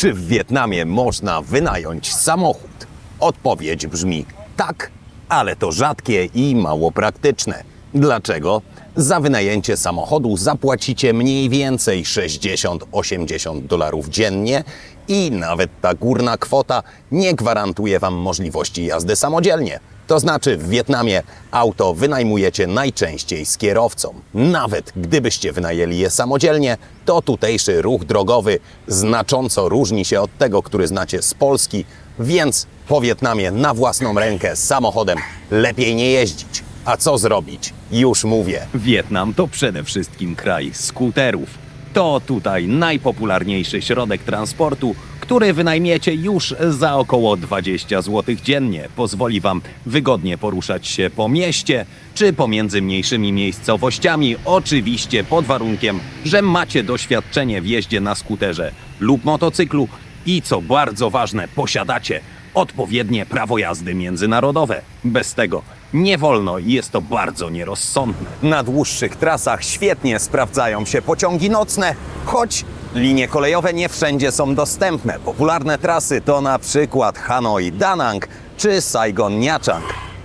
Czy w Wietnamie można wynająć samochód? Odpowiedź brzmi tak, ale to rzadkie i mało praktyczne. Dlaczego? Za wynajęcie samochodu zapłacicie mniej więcej 60-80 dolarów dziennie i nawet ta górna kwota nie gwarantuje Wam możliwości jazdy samodzielnie. To znaczy w Wietnamie auto wynajmujecie najczęściej z kierowcą. Nawet gdybyście wynajęli je samodzielnie, to tutejszy ruch drogowy znacząco różni się od tego, który znacie z Polski, więc po Wietnamie na własną rękę samochodem lepiej nie jeździć. A co zrobić? Już mówię. Wietnam to przede wszystkim kraj skuterów. To tutaj najpopularniejszy środek transportu, który wynajmiecie już za około 20 zł dziennie. Pozwoli Wam wygodnie poruszać się po mieście czy pomiędzy mniejszymi miejscowościami, oczywiście pod warunkiem, że macie doświadczenie w jeździe na skuterze lub motocyklu i co bardzo ważne, posiadacie odpowiednie prawo jazdy międzynarodowe. Bez tego nie wolno i jest to bardzo nierozsądne. Na dłuższych trasach świetnie sprawdzają się pociągi nocne, choć linie kolejowe nie wszędzie są dostępne. Popularne trasy to na przykład Hanoi Danang czy Saigon Nha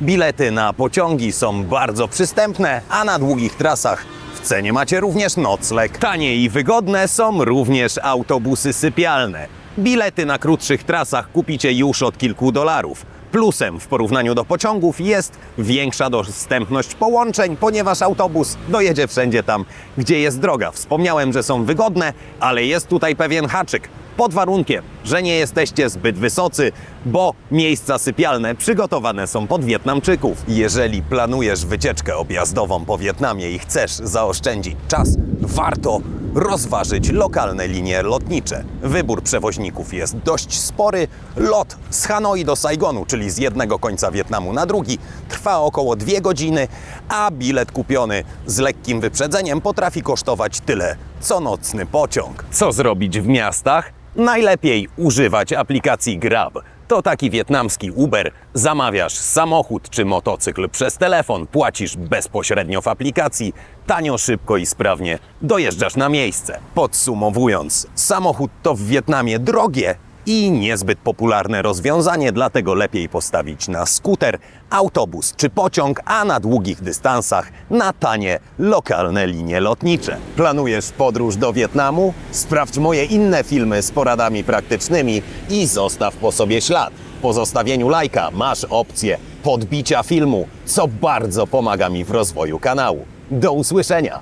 Bilety na pociągi są bardzo przystępne, a na długich trasach w cenie macie również nocleg. Tanie i wygodne są również autobusy sypialne. Bilety na krótszych trasach kupicie już od kilku dolarów. Plusem w porównaniu do pociągów jest większa dostępność połączeń, ponieważ autobus dojedzie wszędzie tam, gdzie jest droga. Wspomniałem, że są wygodne, ale jest tutaj pewien haczyk. Pod warunkiem, że nie jesteście zbyt wysocy, bo miejsca sypialne przygotowane są pod Wietnamczyków. Jeżeli planujesz wycieczkę objazdową po Wietnamie i chcesz zaoszczędzić czas, warto rozważyć lokalne linie lotnicze. Wybór przewoźników jest dość spory. Lot z Hanoi do Saigonu, czyli z jednego końca Wietnamu na drugi, trwa około dwie godziny, a bilet kupiony z lekkim wyprzedzeniem potrafi kosztować tyle, co nocny pociąg. Co zrobić w miastach? Najlepiej używać aplikacji Grab. To taki wietnamski Uber. Zamawiasz samochód czy motocykl przez telefon, płacisz bezpośrednio w aplikacji, tanio, szybko i sprawnie dojeżdżasz na miejsce. Podsumowując, samochód to w Wietnamie drogie i niezbyt popularne rozwiązanie, dlatego lepiej postawić na skuter, autobus czy pociąg, a na długich dystansach na tanie lokalne linie lotnicze. Planujesz podróż do Wietnamu? Sprawdź moje inne filmy z poradami praktycznymi i zostaw po sobie ślad. Po zostawieniu lajka masz opcję podbicia filmu, co bardzo pomaga mi w rozwoju kanału. Do usłyszenia!